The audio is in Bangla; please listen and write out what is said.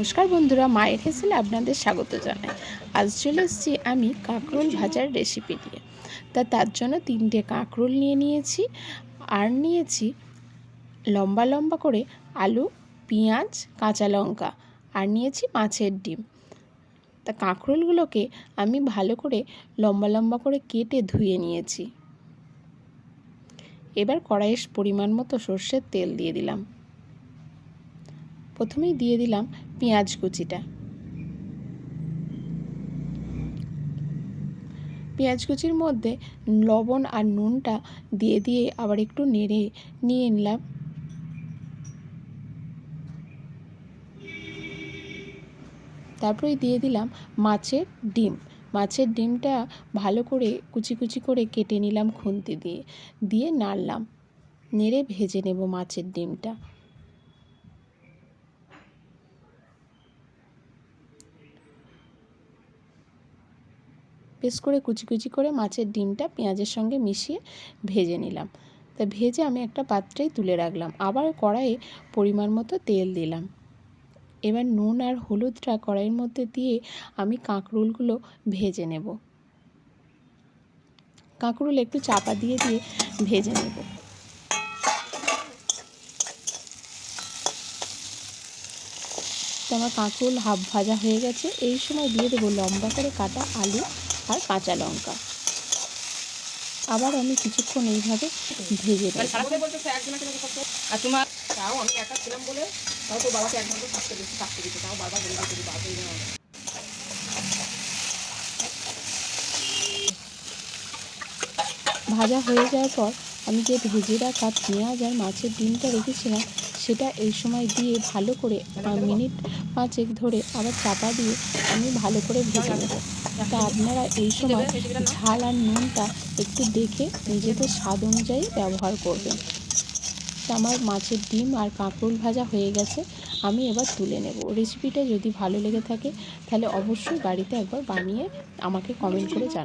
নমস্কার বন্ধুরা, মায়ের হেসেলে আপনাদের স্বাগত জানাই। আজ চলে এসেছি আমি কাঁকরোল ভাজার রেসিপি নিয়ে। তা তার জন্য তিনটে কাঁকরোল নিয়ে নিয়েছি আর নিয়েছি লম্বা লম্বা করে আলু, পেঁয়াজ, কাঁচা লঙ্কা আর নিয়েছি মাছের ডিম। তা কাঁকরোলগুলোকে আমি ভালো করে লম্বা লম্বা করে কেটে ধুয়ে নিয়েছি। এবার কড়াইয়ের পরিমাণ মতো সর্ষের তেল দিয়ে দিলাম। প্রথমেই দিয়ে দিলাম পেঁয়াজ কুচিটা। পেঁয়াজ কুচির মধ্যে লবণ আর নুনটা দিয়ে দিয়ে আবার একটু নেড়ে নিয়ে নিলাম। তারপরে দিয়ে দিলাম মাছের ডিম। মাছের ডিমটা ভালো করে কুচি কুচি করে কেটে নিলাম খুন্তি দিয়ে। দিয়ে নাড়লাম। নেড়ে ভেজে নেব মাছের ডিমটা। বেশ করে কুচি কুচি করে মাছের ডিমটা পেঁয়াজের সঙ্গে মিশিয়ে ভেজে নিলাম। তা ভেজে আমি একটা পাত্রেই তুলে রাখলাম। আবার কড়াইয়ে পরিমাণ মতো তেল দিলাম। এবার নুন আর হলুদটা কড়াইয়ের মধ্যে দিয়ে আমি কাঁকরোলগুলো ভেজে নেব। কাঁকরোল একটু চাপা দিয়ে দিয়ে ভেজে নেব। তো আমার কাঁকরোল হাফ ভাজা হয়ে গেছে। এই সময় দিয়ে দেবো লম্বা করে কাটা আলু। আর কাঁচা লঙ্কা। আবার আমি কিছুক্ষণ এইভাবে ভেজে ভাজা হয়ে যাওয়ার পর আমি যে ভেজে রাখা পেঁয়াজ আর মাছের ডিমটা রেখেছিলাম, সেটা এই সময় দিয়ে ভালো করে মিনিট পাঁচেক ধরে আবার চাপা দিয়ে আমি ভালো করে ভেজে নেব। তা আপনারা এই সময় ঝাল আর নুনটা একটু দেখে নিজেদের স্বাদ অনুযায়ী ব্যবহার করবেন। আমার মাছের ডিম আর কাঁকরোল ভাজা হয়ে গেছে, আমি এবার তুলে নেব। রেসিপিটা যদি ভালো লেগে থাকে, তাহলে অবশ্যই বাড়িতে একবার বানিয়ে আমাকে কমেন্ট করে জানাবেন।